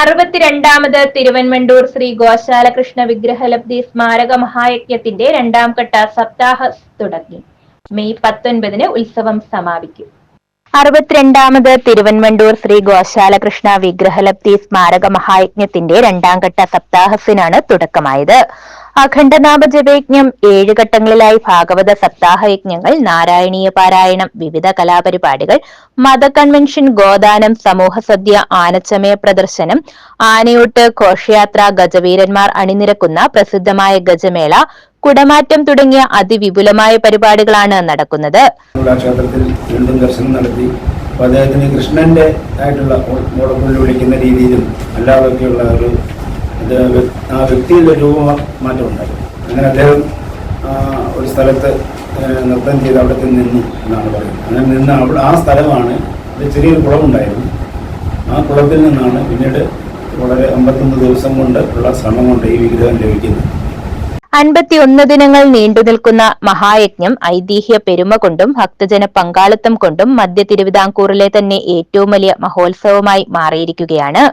അറുപത്തിരണ്ടാമത് തിരുവൻവണ്ടൂർ ശ്രീ ഗോശാലകൃഷ്ണ വിഗ്രഹലബ്ധി സ്മാരക മഹായജ്ഞത്തിന്റെ രണ്ടാം ഘട്ട സപ്താഹ തുടങ്ങി. മെയ് പത്തൊൻപതിന് ഉത്സവം സമാപിക്കും. അറുപത്തിരണ്ടാമത് തിരുവൻവണ്ടൂർ ശ്രീ ഗോശാലകൃഷ്ണ വിഗ്രഹലബ്ധി സ്മാരക മഹായജ്ഞത്തിന്റെ രണ്ടാം ഘട്ട സപ്താഹത്തിനാണ് തുടക്കമായത്. അഖണ്ഡനാമ ജപയജ്ഞം ഏഴ് ഘട്ടങ്ങളിലായി ഭാഗവത സപ്താഹയജ്ഞങ്ങൾ നാരായണീയ പാരായണം വിവിധ കലാപരിപാടികൾ മത കൺവെൻഷൻ ഗോദാനം സമൂഹ സദ്യ ആനച്ചമയ പ്രദർശനം ആനയൂട്ട് ഘോഷയാത്ര ഗജവീരന്മാർ അണിനിരക്കുന്ന പ്രസിദ്ധമായ ഗജമേള കുടമാറ്റം തുടങ്ങിയ അതിവിപുലമായ പരിപാടികളാണ് നടക്കുന്നത്. ക്ഷേത്രത്തിൽ ദർശനം നടത്തി. അദ്ദേഹത്തിന് കൃഷ്ണന്റെ ആയിട്ടുള്ള മോളപ്പുള്ളി വിളിക്കുന്ന രീതിയിലും അല്ലാതൊക്കെയുള്ള ഒരു ആ വ്യക്തിയുടെ രൂപ മാറ്റം ഉണ്ടായി. അങ്ങനെ അദ്ദേഹം ഒരു സ്ഥലത്ത് നൃത്തം ചെയ്ത് അവിടെ നിന്നു എന്നാണ് പറയുന്നത്. അങ്ങനെ നിന്ന് അവിടെ ആ സ്ഥലമാണ് ഒരു ചെറിയൊരു കുളമുണ്ടായിരുന്നു. ആ കുളത്തിൽ നിന്നാണ് പിന്നീട് വളരെ അമ്പത്തൊന്ന് ദിവസം കൊണ്ട് ഉള്ള ശ്രമം കൊണ്ട് ഈ വിഗ്രഹം ലഭിക്കുന്നത്. അൻപത്തിയൊന്ന് ദിനങ്ങൾ നീണ്ടു നിൽക്കുന്ന മഹായജ്ഞം ഐതിഹ്യ പെരുമ കൊണ്ടും ഭക്തജന പങ്കാളിത്തം കൊണ്ടും മധ്യ തിരുവിതാംകൂറിലെ തന്നെ ഏറ്റവും വലിയ മഹോത്സവമായി മാറിയിരിക്കുകയാണ്.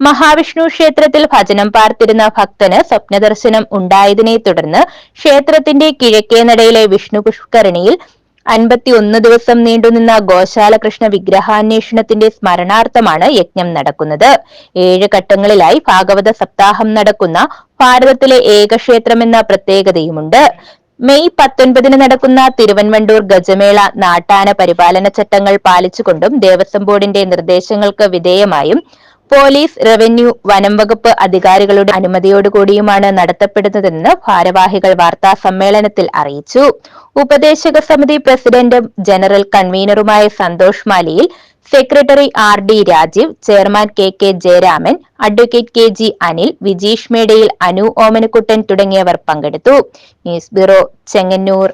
മഹാവിഷ്ണു ക്ഷേത്രത്തിൽ ഭജനം പാർത്തിരുന്ന ഭക്തന് സ്വപ്നദർശനം ഉണ്ടായതിനെ തുടർന്ന് ക്ഷേത്രത്തിന്റെ കിഴക്കേ നടയിലെ വിഷ്ണു പുഷ്കരണിയിൽ അൻപത്തിയൊന്ന് ദിവസം നീണ്ടുനിന്ന ഗോശാലകൃഷ്ണ വിഗ്രഹാന്വേഷണത്തിന്റെ സ്മരണാർത്ഥമാണ് യജ്ഞം നടക്കുന്നത്. ഏഴ് ഘട്ടങ്ങളിലായി ഭാഗവത സപ്താഹം നടക്കുന്ന ഭാരതത്തിലെ ഏക ക്ഷേത്രമെന്ന പ്രത്യേകതയുമുണ്ട്. മെയ് പത്തൊൻപതിന് നടക്കുന്ന തിരുവൻവണ്ടൂർ ഗജമേള നാട്ടാന പരിപാലന ചട്ടങ്ങൾ പാലിച്ചുകൊണ്ടും ദേവസ്വം ബോർഡിന്റെ നിർദ്ദേശങ്ങൾക്ക് വിധേയമായും പോലീസ് റവന്യൂ വനം വകുപ്പ് അധികാരികളുടെ അനുമതിയോടുകൂടിയുമാണ് നടത്തപ്പെടുന്നതെന്ന് ഭാരവാഹികൾ വാർത്താ സമ്മേളനത്തിൽ അറിയിച്ചു. ഉപദേശക സമിതി പ്രസിഡന്റും ജനറൽ കൺവീനറുമായ Santhosh മാലിയിൽ secretary R D Rajeev chairman K K Jayaraman advocate K G Anil Vijeesh Medayil Anu Omanakuttan തുടങ്ങിയവർ പങ്കെടുത്തു. News bureau Chengannur.